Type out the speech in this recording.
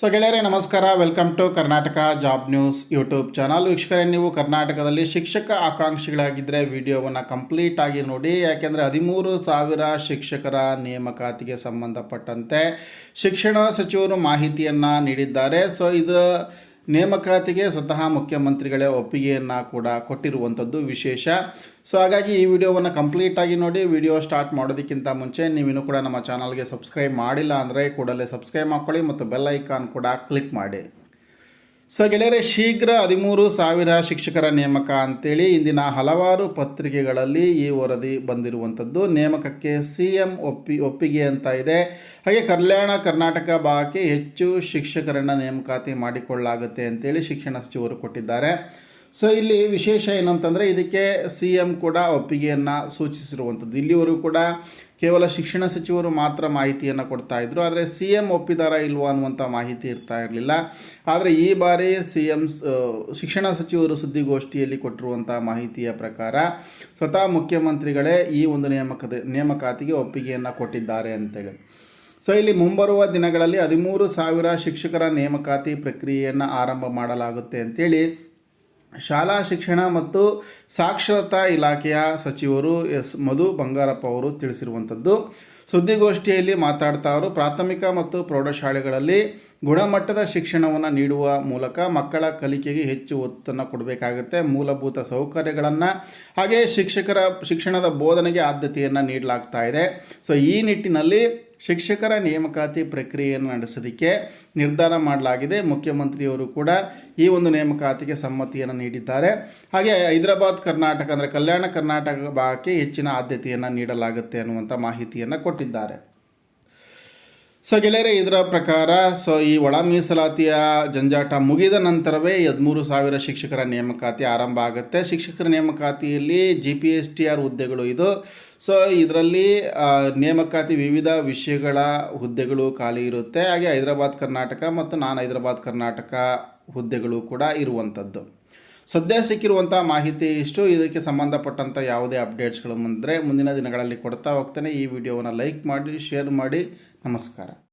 So ಗೆಳೆಯರೇ, ನಮಸ್ಕಾರ. Welcome to Karnataka job news YouTube channel ವೀಕ್ಷಕರೇ, ನೀವು ಕರ್ನಾಟಕದಲ್ಲಿ ಶಿಕ್ಷಕ ಆಕಾಂಕ್ಷಿಗಳಾಗಿದ್ದರೆ ವಿಡಿಯೋವನ್ನು ಕಂಪ್ಲೀಟ್ ಆಗಿ ನೋಡಿ. ಯಾಕೆಂದರೆ ಹದಿಮೂರು ಸಾವಿರ ಶಿಕ್ಷಕರ ನೇಮಕಾತಿಗೆ ಸಂಬಂಧಪಟ್ಟಂತೆ ಶಿಕ್ಷಣ ಸಚಿವರು ಮಾಹಿತಿಯನ್ನು ನೀಡಿದ್ದಾರೆ. ಸೊ ಇದು ನೇಮಕಾತಿಗೆ ಸ್ವತಃ ಮುಖ್ಯಮಂತ್ರಿಗಳೇ ಒಪ್ಪಿಗೆಯನ್ನು ಕೂಡ ಕೊಟ್ಟಿರುವಂಥದ್ದು ವಿಶೇಷ. ಸೊ ಹಾಗಾಗಿ ಈ ವಿಡಿಯೋವನ್ನು ಕಂಪ್ಲೀಟಾಗಿ ನೋಡಿ, ವಿಡಿಯೋ ಸ್ಟಾರ್ಟ್ ಮಾಡೋದಕ್ಕಿಂತ ಮುಂಚೆ ನೀವಿನ್ನೂ ಕೂಡ ನಮ್ಮ ಚಾನಲ್ಗೆ ಸಬ್ಸ್ಕ್ರೈಬ್ ಮಾಡಿಲ್ಲ ಅಂದರೆ ಕೂಡಲೇ ಸಬ್ಸ್ಕ್ರೈಬ್ ಮಾಡ್ಕೊಳ್ಳಿ ಮತ್ತು ಬೆಲ್ ಐಕಾನ್ ಕೂಡ ಕ್ಲಿಕ್ ಮಾಡಿ. ಸೊ ಗೆಳೆಯರೆ, ಶೀಘ್ರ ಹದಿಮೂರು ಸಾವಿರ ಶಿಕ್ಷಕರ ನೇಮಕ ಅಂತೇಳಿ ಇಂದಿನ ಹಲವಾರು ಪತ್ರಿಕೆಗಳಲ್ಲಿ ಈ ವರದಿ ಬಂದಿರುವಂಥದ್ದು. ನೇಮಕಕ್ಕೆ ಸಿ ಎಂ ಒಪ್ಪಿ, ಒಪ್ಪಿಗೆ ಅಂತ ಇದೆ. ಹಾಗೆ ಕಲ್ಯಾಣ ಕರ್ನಾಟಕ ಭಾಗಕ್ಕೆ ಹೆಚ್ಚು ಶಿಕ್ಷಕರನ್ನು ನೇಮಕಾತಿ ಮಾಡಿಕೊಳ್ಳಲಾಗುತ್ತೆ ಅಂತೇಳಿ ಶಿಕ್ಷಣ ಸಚಿವರು ಕೊಟ್ಟಿದ್ದಾರೆ. ಸೊ ಇಲ್ಲಿ ವಿಶೇಷ ಏನಂತಂದರೆ, ಇದಕ್ಕೆ ಸಿ ಎಂ ಕೂಡ ಒಪ್ಪಿಗೆಯನ್ನು ಸೂಚಿಸಿರುವಂಥದ್ದು. ಇಲ್ಲಿವರೆಗೂ ಕೂಡ ಕೇವಲ ಶಿಕ್ಷಣ ಸಚಿವರು ಮಾತ್ರ ಮಾಹಿತಿಯನ್ನು ಕೊಡ್ತಾ ಇದ್ದರು ಆದರೆ ಸಿ ಎಂ ಒಪ್ಪಿದಾರ ಇಲ್ವಾ ಅನ್ನುವಂಥ ಮಾಹಿತಿ ಇರ್ತಾ ಇರಲಿಲ್ಲ. ಆದರೆ ಈ ಬಾರಿ ಸಿ ಎಂ ಶಿಕ್ಷಣ ಸಚಿವರು ಸುದ್ದಿಗೋಷ್ಠಿಯಲ್ಲಿ ಕೊಟ್ಟಿರುವಂಥ ಮಾಹಿತಿಯ ಪ್ರಕಾರ ಸ್ವತಃ ಮುಖ್ಯಮಂತ್ರಿಗಳೇ ಈ ಒಂದು ನೇಮಕದ, ನೇಮಕಾತಿಗೆ ಒಪ್ಪಿಗೆಯನ್ನು ಕೊಟ್ಟಿದ್ದಾರೆ ಅಂತೇಳಿ. ಸೊ, ಇಲ್ಲಿ ಮುಂಬರುವ ದಿನಗಳಲ್ಲಿ ಹದಿಮೂರು ಸಾವಿರ ಶಿಕ್ಷಕರ ನೇಮಕಾತಿ ಪ್ರಕ್ರಿಯೆಯನ್ನು ಆರಂಭ ಮಾಡಲಾಗುತ್ತೆ ಅಂತೇಳಿ ಶಾಲಾ ಶಿಕ್ಷಣ ಮತ್ತು ಸಾಕ್ಷರತಾ ಇಲಾಖೆಯ ಸಚಿವರು ಎಸ್ ಮಧು ಬಂಗಾರಪ್ಪ ಅವರು ತಿಳಿಸಿರುವಂಥದ್ದು. ಸುದ್ದಿಗೋಷ್ಠಿಯಲ್ಲಿ ಮಾತಾಡ್ತಾ ಅವರು, ಪ್ರಾಥಮಿಕ ಮತ್ತು ಪ್ರೌಢಶಾಲೆಗಳಲ್ಲಿ ಗುಣಮಟ್ಟದ ಶಿಕ್ಷಣವನ್ನು ನೀಡುವ ಮೂಲಕ ಮಕ್ಕಳ ಕಲಿಕೆಗೆ ಹೆಚ್ಚು ಒತ್ತನ್ನು ಕೊಡಬೇಕಾಗುತ್ತೆ. ಮೂಲಭೂತ ಸೌಕರ್ಯಗಳನ್ನು ಹಾಗೆ ಶಿಕ್ಷಕರ, ಶಿಕ್ಷಣದ ಬೋಧನೆಗೆ ಆದ್ಯತೆಯನ್ನು ನೀಡಲಾಗ್ತಾ ಇದೆ. ಸೊ ಈ ನಿಟ್ಟಿನಲ್ಲಿ ಶಿಕ್ಷಕರ ನೇಮಕಾತಿ ಪ್ರಕ್ರಿಯೆಯನ್ನು ನಡೆಸೋದಕ್ಕೆ ನಿರ್ಧಾರ ಮಾಡಲಾಗಿದೆ. ಮುಖ್ಯಮಂತ್ರಿಯವರು ಕೂಡ ಈ ಒಂದು ನೇಮಕಾತಿಗೆ ಸಮ್ಮತಿಯನ್ನು ನೀಡಿದ್ದಾರೆ. ಹಾಗೆ ಹೈದರಾಬಾದ್ ಕರ್ನಾಟಕ ಅಂದರೆ ಕಲ್ಯಾಣ ಕರ್ನಾಟಕ ಭಾಗಕ್ಕೆ ಹೆಚ್ಚಿನ ಆದ್ಯತೆಯನ್ನು ನೀಡಲಾಗುತ್ತೆ ಅನ್ನುವಂಥ ಮಾಹಿತಿಯನ್ನು ಕೊಟ್ಟಿದ್ದಾರೆ. ಸೊ ಗೆಳೆಯರೆ, ಇದರ ಪ್ರಕಾರ, ಸೊ ಈ ಒಳ ಮೀಸಲಾತಿಯ ಜಂಜಾಟ ಮುಗಿದ ನಂತರವೇ ಹದಿಮೂರು ಸಾವಿರ ಶಿಕ್ಷಕರ ನೇಮಕಾತಿ ಆರಂಭ ಆಗುತ್ತೆ. ಶಿಕ್ಷಕರ ನೇಮಕಾತಿಯಲ್ಲಿ G P S T R ಹುದ್ದೆಗಳು ಇದು. ಸೊ ಇದರಲ್ಲಿ ನೇಮಕಾತಿ ವಿವಿಧ ವಿಷಯಗಳ ಹುದ್ದೆಗಳು ಖಾಲಿ ಇರುತ್ತೆ. ಹಾಗೆ ಹೈದರಾಬಾದ್, ಕರ್ನಾಟಕ ಮತ್ತು ನಾನ್ ಹೈದರಾಬಾದ್, ಕರ್ನಾಟಕ ಹುದ್ದೆಗಳು ಕೂಡ ಇರುವಂಥದ್ದು. ಸದ್ಯ ಸಿಕ್ಕಿರುವಂಥ ಮಾಹಿತಿ ಇಷ್ಟು. ಇದಕ್ಕೆ ಸಂಬಂಧಪಟ್ಟಂಥ ಯಾವುದೇ ಅಪ್ಡೇಟ್ಸ್ಗಳು ಬಂದರೆ ಮುಂದಿನ ದಿನಗಳಲ್ಲಿ ಕೊಡ್ತಾ ಹೋಗ್ತೇನೆ. ಈ ವಿಡಿಯೋವನ್ನು ಲೈಕ್ ಮಾಡಿ, ಶೇರ್ ಮಾಡಿ. ನಮಸ್ಕಾರ.